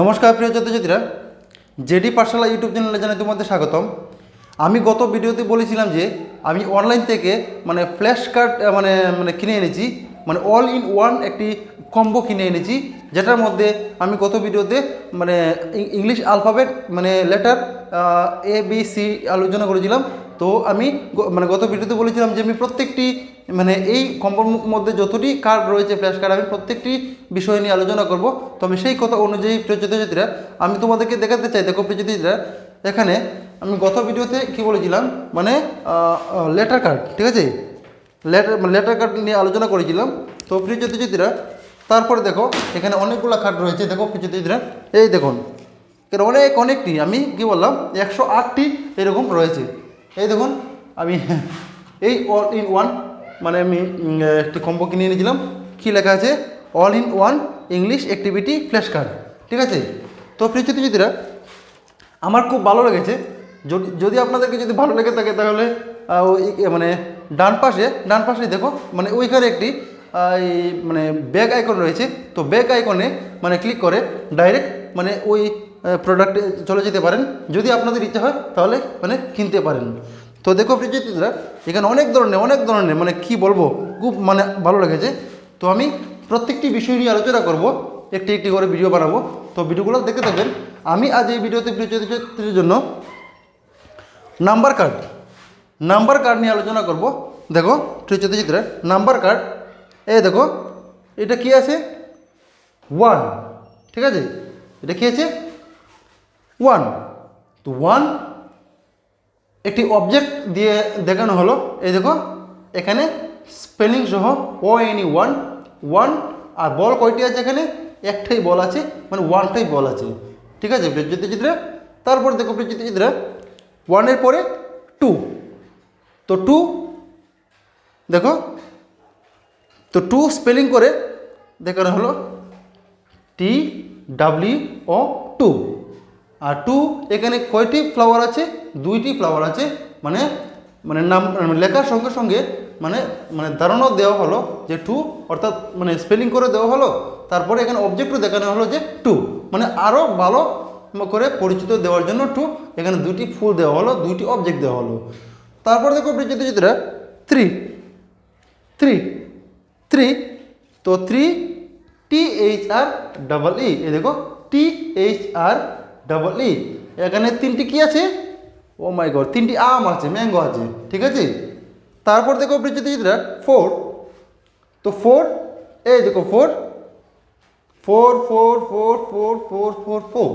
নমস্কার, প্রিয় ছাত্রছাত্রীরা জেডি পাঠশালা ইউটিউব চ্যানেলে জানাই তোমাদের স্বাগতম। আমি গত ভিডিওতে বলেছিলাম যে, আমি অনলাইন থেকে মানে ফ্ল্যাশ কার্ড মানে মানে কিনে এনেছি মানে অল ইন ওয়ান একটি কম্বো কিনে এনেছি, যেটার মধ্যে আমি গত ভিডিওতে মানে ইংলিশ আলফাবেট মানে লেটার এ বি সি আলোচনা করেছিলাম। তো আমি মানে গত ভিডিওতে বলেছিলাম যে আমি প্রত্যেকটি মানে এই কম্বোর মধ্যে যতটি কার্ড রয়েছে ফ্ল্যাশ কার্ড আমি প্রত্যেকটি বিষয় নিয়ে আলোচনা করব। তো আমি সেই কথা অনুযায়ী প্রিয় আমি তোমাদেরকে দেখাতে চাই, দেখো প্রিয় এখানে আমি গত ভিডিওতে কি বলেছিলাম? মানে লেটার কার্ড ঠিক আছে? লেটার লেটার কার্ড নিয়ে আলোচনা করেছিলাম। তো প্রিয় তারপরে দেখো, এখানে অনেকগুলো কার্ড রয়েছে, দেখো প্রিয় এই দেখুন অনেক, অনেকটি, আমি কি বললাম? একশো আটটি এরকম রয়েছে। এই দেখুন, আমি এই অল ইন ওয়ান মানে আমি একটি কম্বো কিনে এনেছিলাম। কী লেখা আছে? All in one English activity flash card ঠিক আছে? তো প্রিয় ছাত্রছাত্রীরা আমার খুব ভালো লেগেছে। যদি যদি আপনাদেরকে যদি ভালো লেগে থাকে, তাহলে ওই মানে ডান পাশে ডান পাশে দেখো মানে ওইখানে একটি মানে ব্যাগ আইকন রয়েছে। তো ব্যাগ আইকনে মানে ক্লিক করে ডাইরেক্ট মানে ওই প্রোডাক্টে চলে যেতে পারেন। যদি আপনাদের ইচ্ছা হয়, তাহলে মানে কিনতে পারেন। তো দেখো প্রিয়জিতরা এখানে অনেক ধরনের অনেক ধরনের মানে কি বলব, খুব মানে ভালো লেগেছে। তো আমি প্রত্যেকটি বিষয় নিয়ে আলোচনা করব, একটি একটি করে ভিডিও বানাবো। তো ভিডিওগুলো দেখে থাকবেন। আমি আজ এই ভিডিওতে প্রিয়জিতের জন্য নাম্বার কার্ড নাম্বার কার্ড নিয়ে আলোচনা করব। দেখো প্রিয়জিতরা নাম্বার কার্ড এই দেখো, এটা কি আছে? ওয়ান ঠিক আছে? এটা কি আছে? ওয়ান। তো ওয়ান একটি অবজেক্ট দিয়ে দেখানো হলো। এই দেখো, এখানে স্পেলিং সহ O N E one one আর বল কয়টি আছে এখানে? একটাই বল আছে মানে ওয়ানটাই বল আছে। ঠিক আছে চিত্রে? তারপর দেখো চিত্রে ওয়ানের পরে টু তো টু দেখো, তো টু স্পেলিং করে দেখানো হলো টি ডাব্লিউ ও টু আর টু এখানে কয়টি ফ্লাওয়ার আছে? দুইটি ফ্লাওয়ার আছে মানে মানে নাম মানে লেখার সঙ্গে সঙ্গে মানে মানে ধারণা দেওয়া হলো যে টু অর্থাৎ মানে স্পেলিং করে দেওয়া হলো। তারপরে এখানে অবজেক্টও দেখানো হলো যে টু মানে আরও ভালো করে পরিচিত দেওয়ার জন্য টু এখানে দুইটি ফুল দেওয়া হলো, দুইটি অবজেক্ট দেওয়া হলো। তারপর দেখো পরিচিত চিত্রা থ্রি থ্রি থ্রি তো three T H R double E এই দেখো টি এইচ আর ডাবল ই এখানে তিনটি কি আছে? ও মাই গড তিনটি আম আছে ম্যাঙ্গো আছে, ঠিক আছে? তারপর দেখো প্রিচিতরা ফোর তো ফোর এই দেখো four four four four four four four four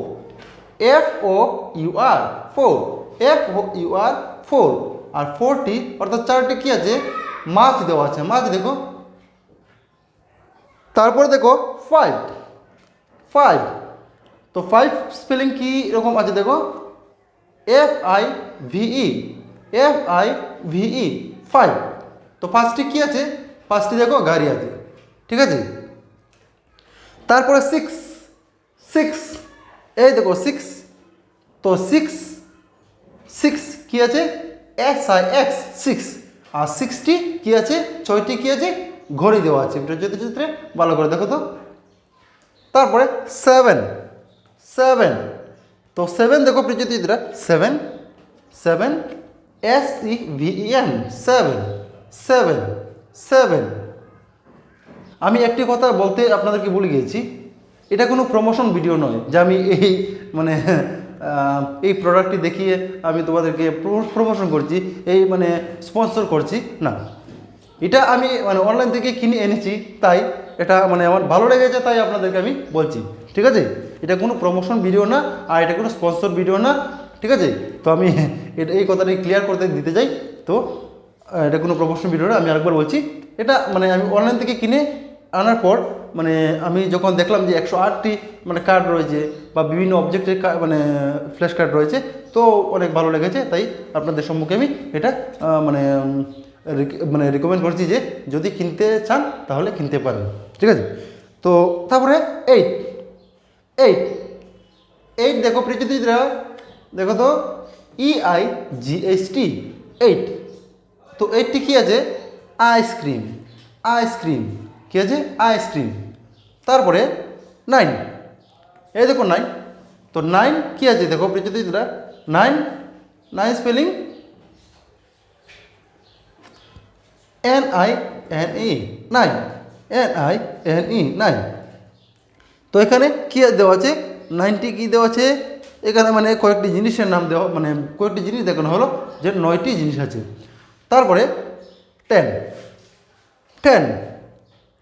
F O U R four F O U R four আর ফোরটি অর্থাৎ চারটি কি আছে? মাছ দেওয়া আছে, মাছ দেখো। তারপরে দেখো ফাইভ ফাইভ তো ফাইভ স্পেলিং কি এরকম আছে দেখো? F I V E F I V E five তো পাঁচটি কি আছে? পাঁচটি দেখো গাড়ি আছে, ঠিক আছে? তারপরে সিক্স সিক্স এই দেখো সিক্স তো সিক্স সিক্স কি আছে? এক্স আই এক্স সিক্স আর সিক্সটি কি আছে? ছয়টি কি আছে? ঘড়ি দেওয়া আছে। ভালো করে দেখো তো। তারপরে সেভেন সেভেন তো সেভেন দেখো প্রিয়চিত্রা seven seven S E V N seven seven seven আমি একটি কথা বলতে আপনাদেরকে ভুলে গিয়েছি। এটা কোনো প্রমোশন ভিডিও নয়, যে আমি এই মানে এই প্রোডাক্টটি দেখিয়ে আমি তোমাদেরকে প্রমোশন করছি, এই মানে স্পন্সর করছি। না। এটা আমি মানে অনলাইন থেকে কিনে এনেছি, তাই এটা মানে আমার ভালো লেগেছে, তাই আপনাদেরকে আমি বলছি। ঠিক আছে? এটা কোনো প্রমোশন ভিডিও না, আর এটা কোনো স্পন্সর ভিডিও না, ঠিক আছে? তো আমি এটা এই কথাটি ক্লিয়ার করতে দিতে চাই। তো এটা কোনো প্রমোশন ভিডিও না, আমি আরেকবার বলছি। এটা মানে আমি অনলাইন থেকে কিনে আনার পর মানে আমি যখন দেখলাম যে একশো আটটি মানে কার্ড রয়েছে বা বিভিন্ন অবজেক্টের মানে ফ্ল্যাশ কার্ড রয়েছে, তো অনেক ভালো লেগেছে। তাই আপনাদের সম্মুখে আমি এটা মানে মানে রিকমেন্ড করছি যে যদি কিনতে চান তাহলে কিনতে পারেন, ঠিক আছে? তো তারপরে এইট এইট এইট দেখো প্রিচিতিরা দেখো তো E I G H T eight তো এইটটি কী আছে? আইসক্রিম আইসক্রিম কী আছে? আইসক্রিম তারপরে নাইন এই দেখো নাইন তো নাইন কী আছে? দেখো প্রিয়দিদিরা nine nine spelling N I N E nine N I N E nine তো এখানে কী দেওয়া আছে? নাইনটি কী দেওয়া আছে? এখানে মানে কয়েকটি জিনিসের নাম দেওয়া মানে কয়েকটি জিনিস দেখানো হলো, যে নয়টি জিনিস আছে। তারপরে টেন টেন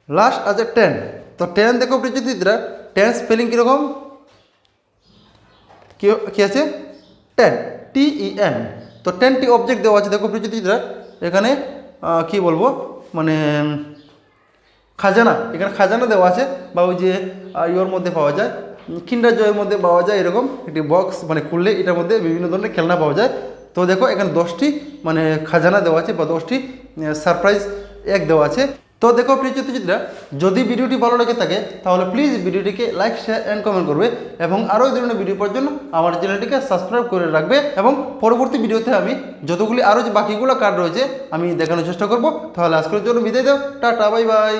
লাস্ট আছে টেন তো টেন দেখো প্রিয়দিদিরা টেন স্পেলিং কীরকম? কি আছে? টেন টি ই এন তো টেনটি অবজেক্ট দেওয়া আছে দেখো প্রিয়দিদিরা এখানে কি বলব? মানে খাজানা, এখানে খাজানা দেওয়া আছে বা ওই যে ইয়োর মধ্যে পাওয়া যায় কিন্ডার জয়ের মধ্যে পাওয়া যায় এরকম, একটি বক্স মানে খুললে এটার মধ্যে বিভিন্ন ধরনের খেলনা পাওয়া যায়। তো দেখো, এখানে দশটি মানে খাজানা দেওয়া আছে বা দশটি সারপ্রাইজ এক দেওয়া আছে। তো দেখো, প্রিয় চিত্রচিত্রা যদি ভিডিওটি ভালো লেগে থাকে, তাহলে প্লিজ ভিডিওটিকে লাইক শেয়ার অ্যান্ড কমেন্ট করবে এবং আরও এই ধরনের ভিডিও পাওয়ার জন্য আমার চ্যানেলটিকে সাবস্ক্রাইব করে রাখবে এবং পরবর্তী ভিডিওতে আমি যতগুলি আরও যে বাকিগুলো কার্ড রয়েছে, আমি দেখানোর চেষ্টা করব। তাহলে আজকের জন্য বিদায় দাও, টাটা বাই বাই